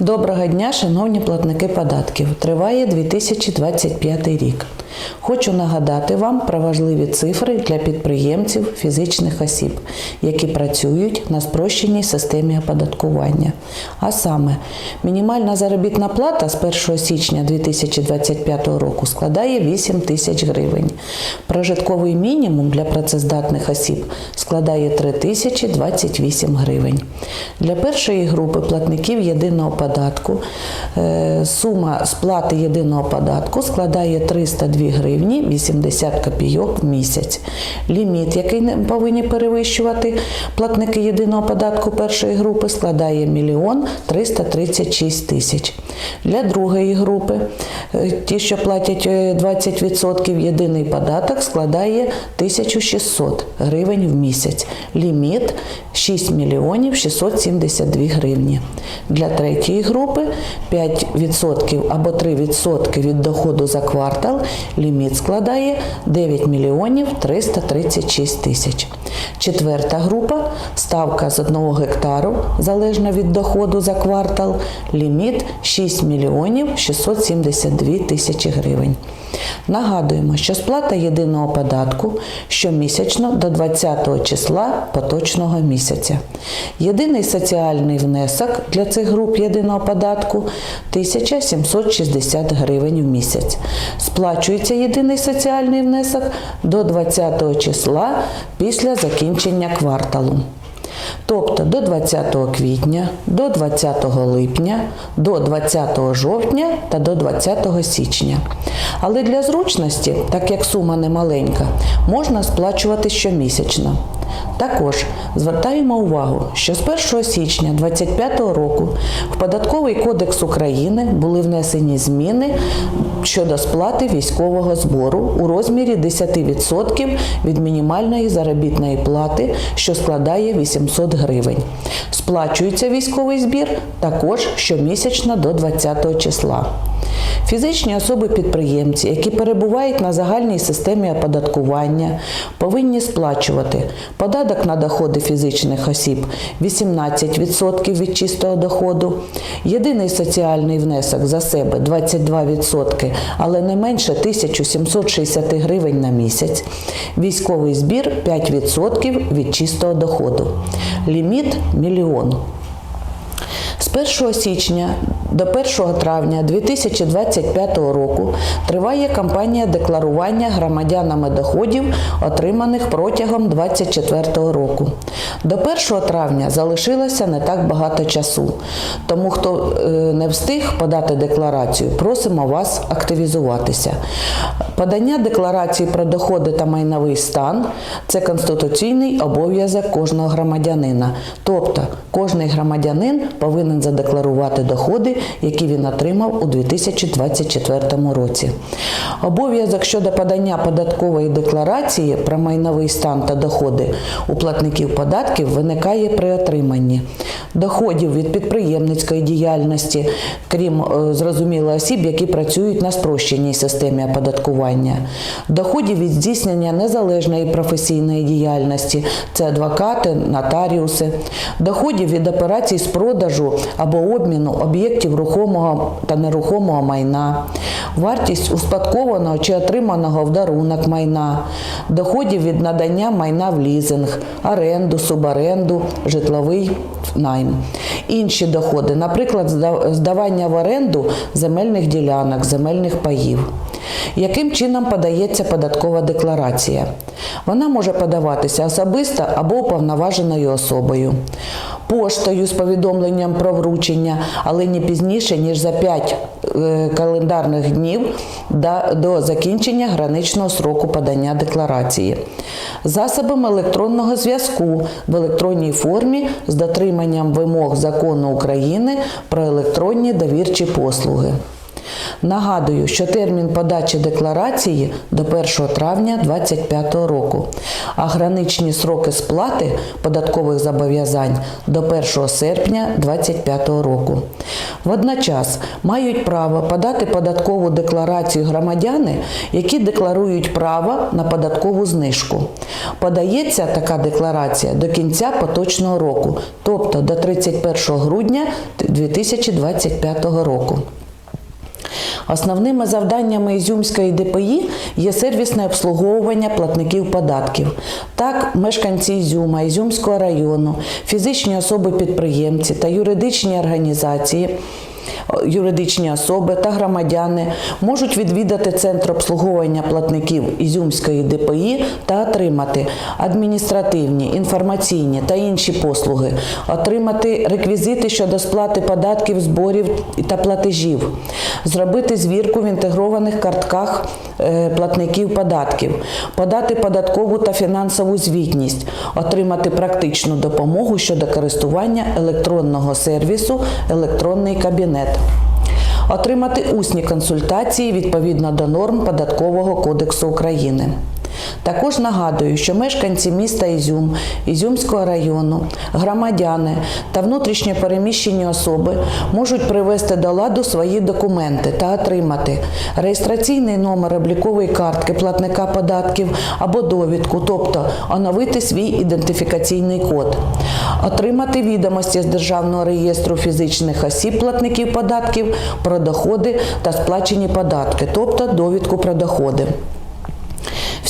Доброго дня, шановні платники податків. Триває 2025 рік. Хочу нагадати вам про важливі цифри для підприємців фізичних осіб, які працюють на спрощеній системі оподаткування. А саме, мінімальна заробітна плата з 1 січня 2025 року складає 8 тисяч гривень. Прожитковий мінімум для працездатних осіб складає 3 тисячі 28 гривень. Для першої групи платників єдиного податку е, сума сплати єдиного податку складає 302 гривні 80 копійок в місяць. Ліміт, який повинні перевищувати платники єдиного податку першої групи, складає 1 336 тисяч. Для другої групи, е, ті, що платять е, 20%, єдиний податок складає 1600 гривень в місяць. Ліміт 6 мільйонів 672 гривні. Для третьої групи 5% або 3% від доходу за квартал ліміт складає 9 мільйонів 336 тисяч. Четверта група ставка з 1 гектару залежно від доходу за квартал, ліміт 6 мільйонів 672 тисячі гривень. Нагадуємо, що сплата єдиного податку щомісячно до 20 числа поточного місяця. Єдиний соціальний внесок для цих груп єдиного податку 1760 гривень в місяць. Сплачується єдиний соціальний внесок до 20 числа після закінчення кварталу. Тобто до 20 квітня, до 20 липня, до 20 жовтня та до 20 січня. Але для зручності, так як сума немаленька, можна сплачувати щомісячно. Також звертаємо увагу, що з 1 січня 2025 року в Податковий кодекс України були внесені зміни щодо сплати військового збору у розмірі 10% від мінімальної заробітної плати, що складає 800 гривень. Сплачується військовий збір також щомісячно до 20 числа. Фізичні особи-підприємці, які перебувають на загальній системі оподаткування, повинні сплачувати податок на доходи фізичних осіб 18% від чистого доходу, єдиний соціальний внесок за себе 22%, але не менше 1760 гривень на місяць, військовий збір 5% від чистого доходу. Ліміт мільйон. З 1 січня до 1 травня 2025 року триває кампанія декларування громадянами доходів, отриманих протягом 2024 року. До 1 травня залишилося не так багато часу. Тому, хто е, не встиг подати декларацію, просимо вас активізуватися. Подання декларації про доходи та майновий стан це конституційний обов'язок кожного громадянина. Тобто, кожний громадянин повинен задекларувати доходи, які він отримав у 2024 році. Обов'язок щодо подання податкової декларації про майновий стан та доходи у платників податків виникає при отриманні доходів від підприємницької діяльності, крім е, зрозуміло осіб, які працюють на спрощеній системі оподаткування, доходів від здійснення незалежної професійної діяльності, це адвокати, нотаріуси, доходів від операцій з продажу або обміну об'єктів рухомого та нерухомого майна, вартість успадкованого чи отриманого в дарунок майна, доходів від надання майна в лізинг, оренду, суборенду, житловий найм. Інші доходи, наприклад, здавання в оренду земельних ділянок, земельних паїв. Яким чином подається податкова декларація? Вона може подаватися особисто або уповноваженою особою, поштою з повідомленням про вручення, але не пізніше, ніж за 5 календарних днів до- до закінчення граничного сроку подання декларації, засобами електронного зв'язку в електронній формі з дотриманням вимог закону України про електронні довірчі послуги. Нагадую, що термін подачі декларації до 1 травня 2025 року, а граничні сроки сплати податкових зобов'язань до 1 серпня 2025 року. Водночас мають право подати податкову декларацію громадяни, які декларують право на податкову знижку. Подається така декларація до кінця поточного року, тобто до 31 грудня 2025 року. Основними завданнями Ізюмської ДПІ є сервісне обслуговування платників податків. Так, мешканці Ізюма, Ізюмського району, фізичні особи-підприємці та юридичні організації. Юридичні особи та громадяни можуть відвідати центр обслуговування платників Ізюмської ДПІ та отримати адміністративні, інформаційні та інші послуги, отримати реквізити щодо сплати податків, зборів та платежів, зробити звірку в інтегрованих картках е, платників податків, подати податкову та фінансову звітність, отримати практичну допомогу щодо користування електронного сервісу Електронний кабінет. Отримати усні консультації відповідно до норм Податкового кодексу України. Також нагадую, що мешканці міста Ізюм, Ізюмського району, громадяни та внутрішньо переміщені особи можуть привести до ладу свої документи та отримати реєстраційний номер облікової картки платника податків або довідку, тобто оновити свій ідентифікаційний код, отримати відомості з Державного реєстру фізичних осіб платників податків про доходи та сплачені податки, тобто довідку про доходи.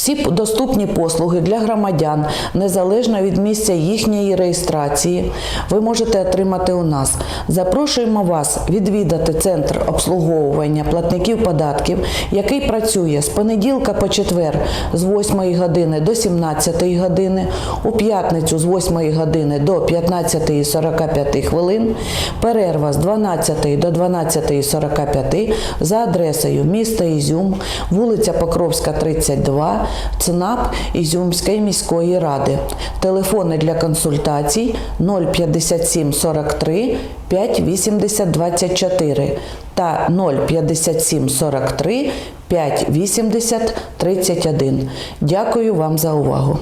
Всі доступні послуги для громадян, незалежно від місця їхньої реєстрації, ви можете отримати у нас. Запрошуємо вас відвідати центр обслуговування платників податків, який працює з понеділка по четвер з 8 години до 17 години, у п'ятницю з 8 години до 15.45 хвилин, перерва з 12 до 12.45 за адресою міста Ізюм, вулиця Покровська, 32, ЦНАП Ізюмської міської ради. Телефони для консультацій 057 43 580 24 та 057 43 580 31. Дякую вам за увагу.